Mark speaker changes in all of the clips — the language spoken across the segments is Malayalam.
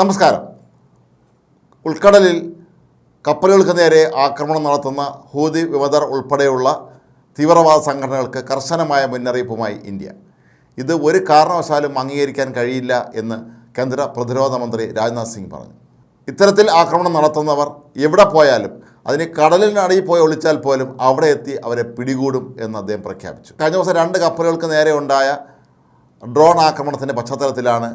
Speaker 1: നമസ്കാരം. ഉൾക്കടലിൽ കപ്പലുകൾക്ക് നേരെ ആക്രമണം നടത്തുന്ന ഹൂതി വിമതർ ഉൾപ്പെടെയുള്ള തീവ്രവാദ സംഘടനകൾക്ക് കർശനമായ മുന്നറിയിപ്പുമായി ഇന്ത്യ. ഇത് ഒരു കാരണവശാലും അംഗീകരിക്കാൻ കഴിയില്ല എന്ന് കേന്ദ്ര പ്രതിരോധ മന്ത്രി രാജ്നാഥ് സിംഗ് പറഞ്ഞു. ഇത്തരത്തിൽ ആക്രമണം നടത്തുന്നവർ എവിടെ പോയാലും അതിന് കടലിനടിയിൽ പോയി ഒളിച്ചാൽ പോലും അവിടെ എത്തി അവരെ പിടികൂടും എന്ന് അദ്ദേഹം പ്രഖ്യാപിച്ചു. കഴിഞ്ഞ ദിവസം രണ്ട് കപ്പലുകൾക്ക് നേരെ ഉണ്ടായ ഡ്രോൺ ആക്രമണത്തിന്റെ പശ്ചാത്തലത്തിലാണ്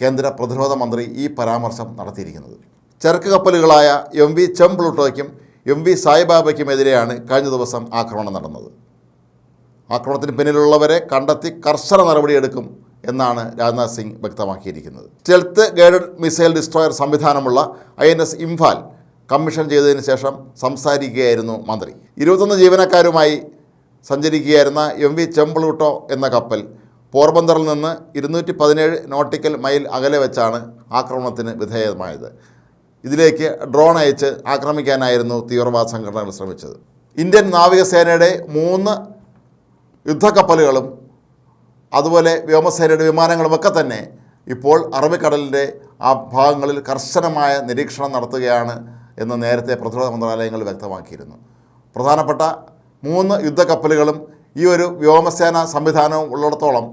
Speaker 1: കേന്ദ്ര പ്രതിരോധ മന്ത്രി ഈ പരാമർശം നടത്തിയിരിക്കുന്നത്. ചരക്ക് കപ്പലുകളായ എം വി ചെംപ്ലൂട്ടോയ്ക്കും എം വി സായിബാബയ്ക്കുമെതിരെയാണ് കഴിഞ്ഞ ദിവസം ആക്രമണം നടന്നത്. ആക്രമണത്തിന് പിന്നിലുള്ളവരെ കണ്ടെത്തി കർശന നടപടിയെടുക്കും എന്നാണ് രാജ്നാഥ് സിംഗ് വ്യക്തമാക്കിയിരിക്കുന്നത്. Stealth guided missile destroyer സംവിധാനമുള്ള I N S Imphal commission ചെയ്തതിന് ശേഷം സംസാരിക്കുകയായിരുന്നു മന്ത്രി. ഇരുപത്തൊന്ന് ജീവനക്കാരുമായി സഞ്ചരിക്കുകയായിരുന്ന എം വി ചെമ്പ്ലൂട്ടോ എന്ന കപ്പൽ പോർബന്തറിൽ നിന്ന് ഇരുന്നൂറ്റി പതിനേഴ് നോട്ടിക്കൽ മൈൽ അകലെ വെച്ചാണ് ആക്രമണത്തിന് വിധേയമായത്. ഇതിലേക്ക് ഡ്രോൺ അയച്ച് ആക്രമിക്കാനായിരുന്നു തീവ്രവാദ സംഘടനകൾ ശ്രമിച്ചത്. ഇന്ത്യൻ നാവികസേനയുടെ മൂന്ന് യുദ്ധക്കപ്പലുകളും അതുപോലെ വ്യോമസേനയുടെ വിമാനങ്ങളുമൊക്കെ തന്നെ ഇപ്പോൾ അറബിക്കടലിന്റെ ആ ഭാഗങ്ങളിൽ കർശനമായ നിരീക്ഷണം നടത്തുകയാണ് എന്ന് നേരത്തെ പ്രതിരോധ മന്ത്രാലയങ്ങൾ വ്യക്തമാക്കിയിരുന്നു. പ്രധാനപ്പെട്ട മൂന്ന് യുദ്ധക്കപ്പലുകളും ഈ ഒരു വ്യോമസേന സംവിധാനം ഉള്ളിടത്തോളം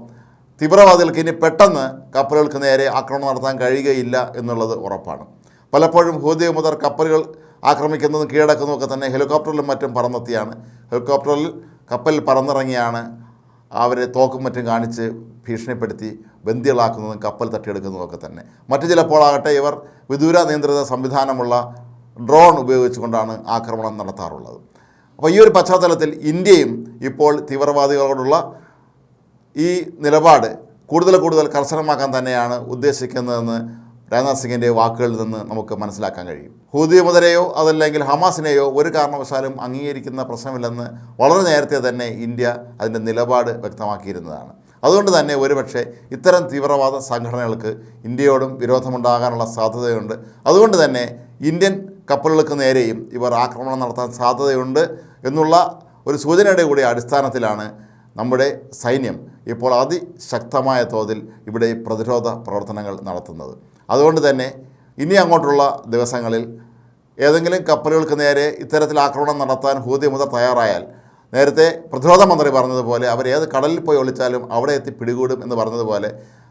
Speaker 1: തീവ്രവാദികൾക്ക് ഇനി പെട്ടെന്ന് കപ്പലുകൾക്ക് നേരെ ആക്രമണം നടത്താൻ കഴിയുകയില്ല എന്നുള്ളത് ഉറപ്പാണ്. പലപ്പോഴും ഹൂതി മുതൽ കപ്പലുകൾ ആക്രമിക്കുന്നതും കീഴടക്കുന്നതൊക്കെ തന്നെ ഹെലികോപ്റ്ററിലും മറ്റും പറന്നെത്തിയാണ്. ഹെലികോപ്റ്ററിൽ കപ്പലിൽ പറന്നിറങ്ങിയാണ് അവരെ തോക്കും മറ്റും കാണിച്ച് ഭീഷണിപ്പെടുത്തി ബന്ദികളാക്കുന്നതും കപ്പൽ തട്ടിയെടുക്കുന്നതുമൊക്കെ തന്നെ. മറ്റു ചിലപ്പോഴാകട്ടെ ഇവർ വിദൂര നിയന്ത്രിത സംവിധാനമുള്ള ഡ്രോൺ ഉപയോഗിച്ചുകൊണ്ടാണ് ആക്രമണം നടത്താറുള്ളത്. അപ്പോൾ ഈ ഒരു പശ്ചാത്തലത്തിൽ ഇന്ത്യയും ഇപ്പോൾ തീവ്രവാദികളോടുള്ള ഈ നിലപാട് കൂടുതൽ കൂടുതൽ കർശനമാക്കാൻ തന്നെയാണ് ഉദ്ദേശിക്കുന്നതെന്ന് രാജ്നാഥ് സിംഗിന്റെ വാക്കുകളിൽ നിന്ന് നമുക്ക് മനസ്സിലാക്കാൻ കഴിയും. ഹൂദി മുതലെയോ അതല്ലെങ്കിൽ ഹമാസിനെയോ ഒരു കാരണവശാലും അംഗീകരിക്കുന്ന പ്രശ്നമില്ലെന്ന് വളരെ നേരത്തെ തന്നെ ഇന്ത്യ അതിന്റെ നിലപാട് വ്യക്തമാക്കിയിരുന്നതാണ്. അതുകൊണ്ട് തന്നെ ഒരുപക്ഷെ ഇത്തരം തീവ്രവാദ സംഘടനകൾക്ക് ഇന്ത്യയോടും വിരോധമുണ്ടാകാനുള്ള സാധ്യതയുണ്ട്. അതുകൊണ്ട് തന്നെ ഇന്ത്യൻ കപ്പലുകൾക്ക് നേരെയും ഇവർ ആക്രമണം നടത്താൻ സാധ്യതയുണ്ട് എന്നുള്ള ഒരു സൂചനയുടെ കൂടി അടിസ്ഥാനത്തിലാണ് നമ്മുടെ സൈന്യം ഇപ്പോൾ അതിശക്തമായ തോതിൽ ഇവിടെ പ്രതിരോധ പ്രവർത്തനങ്ങൾ നടത്തുന്നത്. അതുകൊണ്ട് തന്നെ ഇനി അങ്ങോട്ടുള്ള ദിവസങ്ങളിൽ ഏതെങ്കിലും കപ്പലുകൾക്ക് നേരെ ഇത്തരത്തിൽ ആക്രമണം നടത്താൻ ഹൂതി മുതൽ തയ്യാറായാൽ നേരത്തെ പ്രതിരോധ മന്ത്രി പറഞ്ഞതുപോലെ അവർ ഏത് കടലിൽ പോയി ഒളിച്ചാലും അവിടെ എത്തി പിടികൂടും എന്ന് പറഞ്ഞതുപോലെ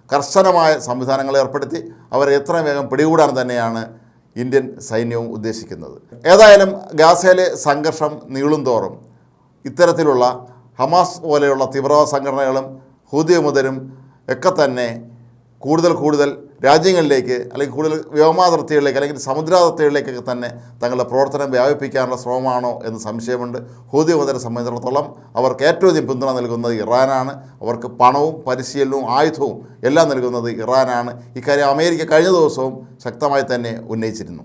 Speaker 1: കർശനമായ സംവിധാനങ്ങൾ ഏർപ്പെടുത്തി അവരെ എത്രയും വേഗം പിടികൂടാൻ തന്നെയാണ് ഇന്ത്യൻ സൈന്യവും ഉദ്ദേശിക്കുന്നത്. ഏതായാലും ഗാസയിലെ സംഘർഷം നീളുംതോറും ഇത്തരത്തിലുള്ള ഹമാസ് പോലെയുള്ള തീവ്രവാദ സംഘടനകളും ഹൂതി മുതലും ഒക്കെ തന്നെ കൂടുതൽ കൂടുതൽ രാജ്യങ്ങളിലേക്ക് അല്ലെങ്കിൽ കൂടുതൽ വ്യോമാതിർത്തികളിലേക്ക് അല്ലെങ്കിൽ സമുദ്രാതിർത്തികളിലേക്കൊക്കെ തന്നെ തങ്ങളുടെ പ്രവർത്തനം വ്യാപിപ്പിക്കാനുള്ള ശ്രമമാണോ എന്ന് സംശയമുണ്ട്. ഹൂതി മുതലെ സംബന്ധിച്ചിടത്തോളം അവർക്ക് ഏറ്റവും അധികം പിന്തുണ നൽകുന്നത് ഇറാനാണ്. അവർക്ക് പണവും പരിശീലനവും ആയുധവും എല്ലാം നൽകുന്നത് ഇറാനാണ്. ഇക്കാര്യം അമേരിക്ക കഴിഞ്ഞ ദിവസവും ശക്തമായി തന്നെ ഉന്നയിച്ചിരുന്നു.